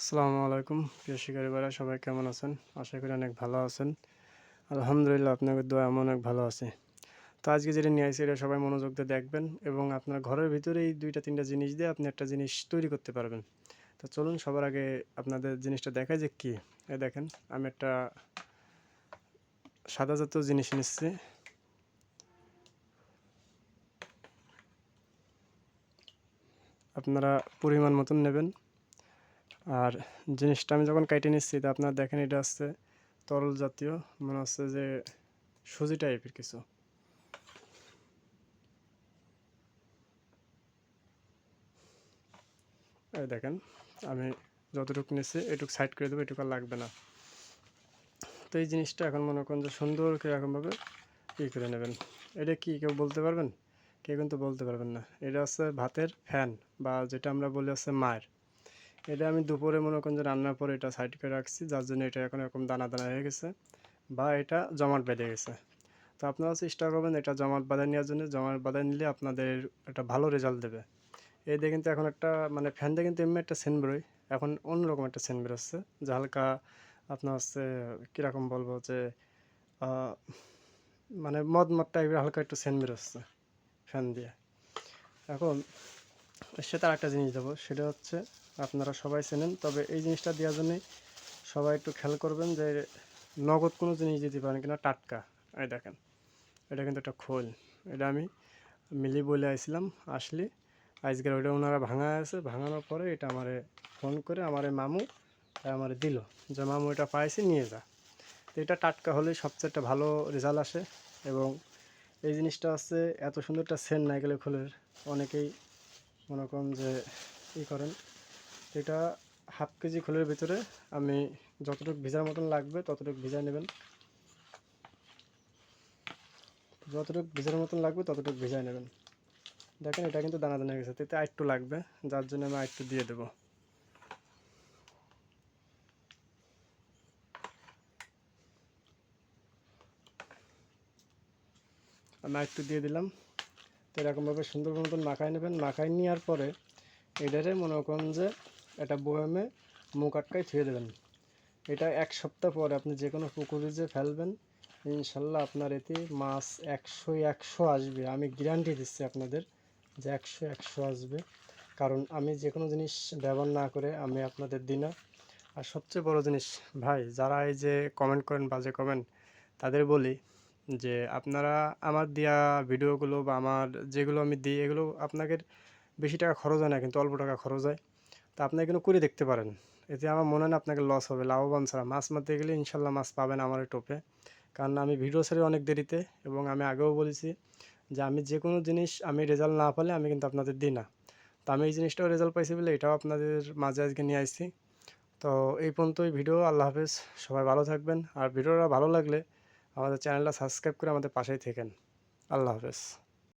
আসসালামু আলাইকুম। প্রিয় শিকারী ভাইরা, সবাই কেমন আছেন? আশা করি অনেক ভালো আছেন। আলহামদুলিল্লাহ, আপনাদের দোয়া আমি অনেক ভালো আছে। তো আজকে যেটা নিয়ে আসি এটা সবাই মনোযোগ দিয়ে দেখবেন এবং আপনার ঘরের ভিতরে এই দুইটা, তিনটা জিনিস দিয়ে আপনি একটা জিনিস তৈরি করতে পারবেন। তো চলুন, সবার আগে আপনাদের জিনিসটা দেখায় যে কী। এ দেখেন, আমি একটা সাদা জাতীয় জিনিস নিচ্ছি আপনারা পরিমাণ মতন নেবেন। আর জিনিসটা আমি যখন কেটে নিচ্ছি, তা আপনার দেখেন এটা হচ্ছে তরল জাতীয়, মনে হচ্ছে যে সুজি টাইপের কিছু। এই দেখেন, আমি যতটুকু নিচ্ছি, এটুকু সাইড করে দেবো, এটুকু আর লাগবে না। তো এই জিনিসটা এখন মনে করেন যে সুন্দর এরকমভাবে ই করে নেবেন। এটা কি কেউ বলতে পারবেন? কেউ কিন্তু বলতে পারবেন না। এটা হচ্ছে ভাতের ফ্যান, বা যেটা আমরা বলি হচ্ছে মায়ের। এটা আমি দুপুরে মনে করেন যে রান্নার পরে এটা সাইড করে রাখছি, যার জন্য এটা এখন এরকম দানা দানা হয়ে গেছে বা এটা জমাট বেঁধে গেছে। তো আপনারা চেষ্টা করবেন এটা জমাট বাঁধা নেওয়ার জন্য। জমাট বাঁধা নিলে আপনাদের একটা ভালো রেজাল্ট দেবে। এই দিয়ে কিন্তু এখন একটা মানে ফ্যান দিয়ে কিন্তু এমনি একটা সেন বেরোয় এখন অন্যরকম একটা সেন বেরোচ্ছে যে হালকা আপনার হচ্ছে কীরকম বলব যে মানে মদ মদ টাইপের হালকা একটু সেন বেরোচ্ছে ফ্যান দিয়ে। এখন সেটা আরেকটা জিনিস দেবো, সেটা হচ্ছে আপনারা সবাই চেনেন। তবে এই জিনিসটা দেওয়ার জন্যই সবাই একটু খেয়াল করবেন যে নগদ কোনো জিনিস দিতে পারেন কিনা, টাটকা। এই দেখেন, এটা কিন্তু একটা খোল। এটা আমি মিলি বলে আসছিলাম আসলে। আজকের ওইটা ওনারা ভাঙা আছে। ভাঙানোর পরে এটা আমারে ফোন করে আমার মামু আমার দিল যে, মামু, এটা পাইছি, নিয়ে যা। তো এটা টাটকা হলে সবচেয়ে একটা ভালো রেজাল্ট আসে এবং এই জিনিসটা হচ্ছে এত সুন্দর একটা সেন্ট নাইকেলে খোলের। অনেকেই মনে করেন যে ই করেন। এটা হাফ কেজি খোলের ভিতরে আমি যতটুকু ভিজার মতন লাগবে ততটুকু ভিজা নেবেন। যতটুকু ভিজার মতন লাগবে ততটুকু ভিজায় নেবেন। দেখেন এটা কিন্তু দানা দানা গেছে, এতে আরেকটু লাগবে, যার জন্য আমি আরেকটু দিয়ে দেবো। আমি আরেকটু দিয়ে দিলাম, তো এরকমভাবে সুন্দর মতন মাখায় নেবেন। মাখায় নেওয়ার পরে এটারে মনে করেন যে এটা বয়ামে মুখ আটকায় ছুঁয়ে দেবেন। এটা এক সপ্তাহ পরে আপনি যে কোনো পুকুরে যে ফেলবেন, ইনশাল্লাহ আপনার এতে মাছ একশো একশো আসবে। আমি গ্যারান্টি দিচ্ছি আপনাদের যে একশো একশো আসবে। কারণ আমি যে কোনো জিনিস ব্যবহার না করে আমি আপনাদের দিই না। আর সবচেয়ে বড় জিনিস, ভাই, যারা এই যে কমেন্ট করেন, বাজে কমেন্ট তাদের বলি যে আপনারা আমার দেওয়া ভিডিওগুলো বা আমার যেগুলো আমি দিই, এগুলো আপনাদের বেশি টাকা খরচ হয় না, কিন্তু অল্প টাকা খরচ হয়। তা আপনি এগুলো করে দেখতে পারেন। এতে আমার মনে হয় আপনাকে লস হবে, লাভবান ছাড়া। মাছ মারতে গেলে ইনশাল্লাহ মাছ পাবেন আমার টোপে কারণ আমি ভিডিও ছেড়ে অনেক দেরিতে এবং আমি আগেও বলেছি যে আমি যে কোনো জিনিস আমি রেজাল্ট না পেলে আমি কিন্তু আপনাদের দিই না। তো আমি এই জিনিসটাও রেজাল্ট পাইছি বলে এটাও আপনাদের মাঝে আজকে নিয়ে আসছি। তো এই পর্যন্তই ভিডিও আল্লাহ হাফেজ। সবাই ভালো থাকবেন। আর ভিডিওটা ভালো লাগলে আমাদের চ্যানেলটা সাবস্ক্রাইব করে আমাদের পাশেই থাকেন। আল্লাহ হাফেজ।